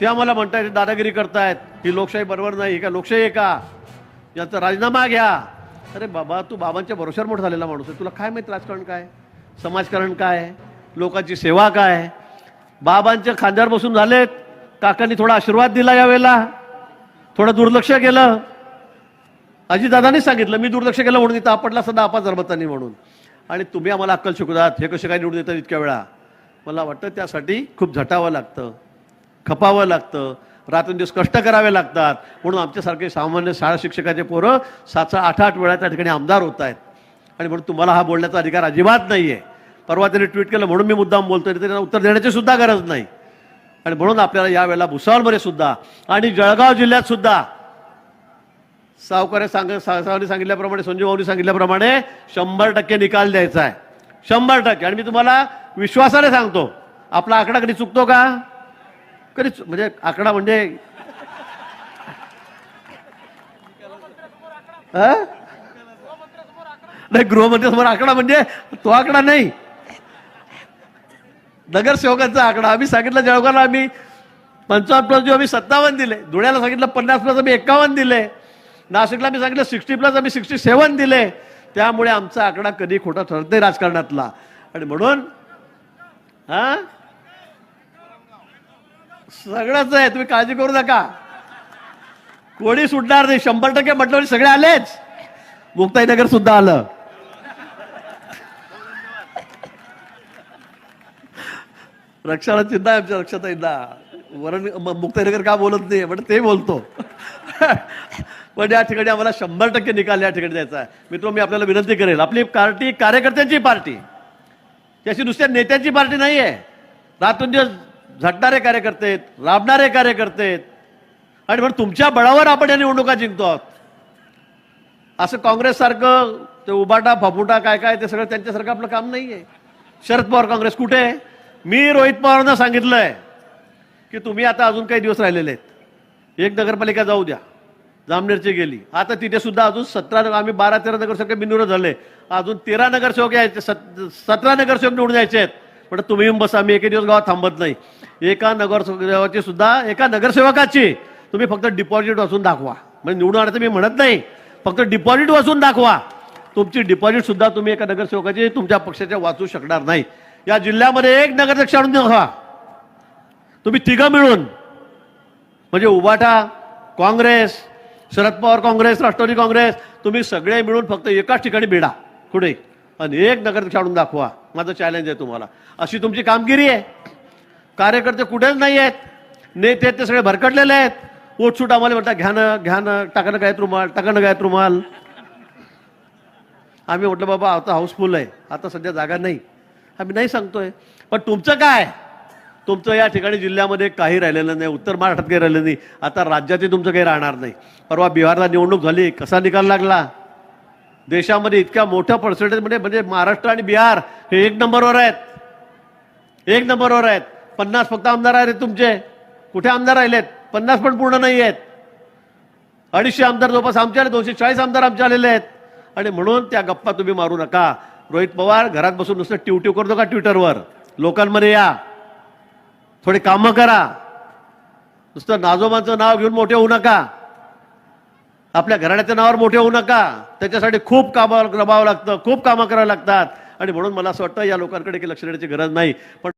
ते आम्हाला म्हणतायत दादागिरी करतायत. ही लोकशाही बरोबर नाही का? लोकशाही आहे का? याचा राजीनामा घ्या. अरे बाबा तू बाबांच्या भरोश्यावर मोठा झालेला माणूस आहे. तुला काय माहीत राजकारण काय? समाजकारण काय? लोकांची सेवा काय? बाबांच्या खांद्यावर बसून झालेत. काकांनी थोडा आशीर्वाद दिला यावेळेला. थोडं दुर्लक्ष केलं. अजितदादांनी सांगितलं मी दुर्लक्ष केलं म्हणून इथं आपटला सदा आपा जरबतांनी म्हणून. आणि तुम्ही आम्हाला अक्कल शिकवतात. हे कसे काय निवडून येतात इतक्या वेळा? मला वाटतं त्यासाठी खूप झटावं लागतं. खपावं लागतं. रात्रंदिवस कष्ट करावे लागतात. म्हणून आमच्यासारखे सामान्य शाळा शिक्षकाचे पोरं सात सहा आठ आठ वेळा त्या ठिकाणी आमदार होत आहेत आणि म्हणून तुम्हाला हा बोलण्याचा अधिकार अजिबात नाही आहे परवा त्यांनी ट्विट केलं म्हणून मी मुद्दाम बोलतो तरी त्यांना उत्तर देण्याची सुद्धा गरज नाही. आणि म्हणून आपल्याला यावेळेला भुसावळमध्ये सुद्धा आणि जळगाव जिल्ह्यात सुद्धा सावकारे सांग सावकारांनी सांगितल्याप्रमाणे संजय भाऊनी सांगितल्याप्रमाणे शंभर टक्के निकाल द्यायचा आहे. शंभर टक्के. आणि मी तुम्हाला विश्वासाने सांगतो आपला आकडा कधी चुकतो का? कधी म्हणजे आकडा म्हणजे हा? नाही गृहमंत्र्यासमोर आकडा म्हणजे तो आकडा नाही. नगरसेवकांचा आकडा. आम्ही सांगितलं जळगावला आम्ही पंचावन्न प्लस आम्ही सत्तावन्न दिले. धुळ्याला सांगितलं पन्नास प्लस आम्ही एकावन्न दिले. नाशिकला मी सांगितलं सिक्स्टी प्लस आम्ही सिक्स्टी सेवन दिले. त्यामुळे आमचा आकडा कधी खोटा ठरत नाही राजकारणातला. आणि म्हणून हा? सगळंच आहे तुम्ही काळजी करू नका. कोणी सुटणार नाही. शंभर टक्के म्हटलं सगळे आलेच. मुक्ताईनगर सुद्धा आलं. रक्षाला चिंता आहे आमच्या लक्षात वरण मुक्ताईनगर का बोलत नाही म्हणजे ते बोलतो. पण या ठिकाणी आम्हाला शंभर टक्के निकाल या ठिकाणी द्यायचा आहे. मित्र मी आपल्याला विनंती करेल. आपली पार्टी कार्यकर्त्यांची पार्टी. त्याची नुसत्या नेत्यांची पार्टी नाही आहे रात्रंदिवस झटणारे कार्यकर्ते आहेत, राबणारे कार्यकर्ते आहेत. आणि म्हणून तुमच्या बळावर आपण या निवडणुका जिंकतो आहोत. असं काँग्रेससारखं ते उबाटा फपुटा काय काय ते सगळं त्यांच्यासारखं आपलं काम नाही आहे शरद पवार काँग्रेस कुठे आहे? मी रोहित पवारांना सांगितलं आहे की तुम्ही आता अजून काही दिवस राहिलेले आहेत. एक नगरपालिका जाऊ द्या. जामनेरची गेली. आता तिथे सुद्धा अजून सतरा आम्ही बारा तेरा नगरसेवक बिनविरोध झाले. अजून तेरा नगरसेवक यायचे सत सतरा नगरसेवक निवडून यायचे आहेत. पण तुम्ही येऊन बसा मी एके दिवस गावात थांबत नाही. एका नगरसेवकाची सुद्धा एका नगरसेवकाची. तुम्ही फक्त डिपॉझिट वाचून दाखवा. म्हणजे निवडून आणायचं मी म्हणत नाही. फक्त डिपॉझिट वाचून दाखवा. तुमची डिपॉझिट सुद्धा तुम्ही एका नगरसेवकाची तुमच्या पक्षाच्या वाचू शकणार नाही. या जिल्ह्यामध्ये एक नगराध्यक्ष आणून दाखवा. तुम्ही तिघं मिळून. म्हणजे उबाटा काँग्रेस शरद पवार काँग्रेस राष्ट्रवादी काँग्रेस तुम्ही सगळे मिळून फक्त एकाच ठिकाणी भिडा. कुठे? आणि एक नगराध्यक्ष आणून दाखवा. माझं चॅलेंज आहे तुम्हाला. अशी तुमची कामगिरी आहे. कार्यकर्ते कुठेच नाही आहेत. नेते ते सगळे भरकटलेले आहेत. ओटसूट आम्हाला म्हणतात घ्या ना घ्या ना रुमाल टाकणं काय गायत रुमाल. आम्ही म्हटलं बाबा आता हाऊसफुल आहे. आता सध्या जागा नाही. आम्ही नाही सांगतोय. पण तुमचं काय? तुमचं या ठिकाणी जिल्ह्यामध्ये काही राहिलेलं नाही. उत्तर महाराष्ट्रात काही राहिलं नाही. आता राज्यातही तुमचं काही राहणार नाही. परवा बिहारला निवडणूक झाली. कसा निकाल लागला? देशामध्ये इतक्या मोठ्या पर्सेंटेजमध्ये म्हणजे महाराष्ट्र आणि बिहार हे एक नंबरवर आहेत. एक नंबरवर आहेत. पन्नास फक्त आमदार आहेत तुमचे. कुठे आमदार राहिलेत? पन्नास पण पूर्ण नाही आहेत. अडीचशे आमदार जवळपास आमचे आले दोनशे चाळीस आमदार आमचे आलेले आहेत. आणि म्हणून त्या गप्पा तुम्ही मारू नका. रोहित पवार घरात बसून नुसतं ट्यूट्यू करतो का ट्विटरवर? लोकांमध्ये या. थोडी कामं करा. नुसतं नाजोबांचं नाव घेऊन मोठे होऊ नका. आपल्या घराण्याच्या नावावर मोठे होऊ नका. त्याच्यासाठी खूप कामावर रबावं लागतं खूप कामं करावं लागतात. आणि म्हणून मला असं वाटतं या लोकांकडे लक्ष देण्याची गरज नाही. पण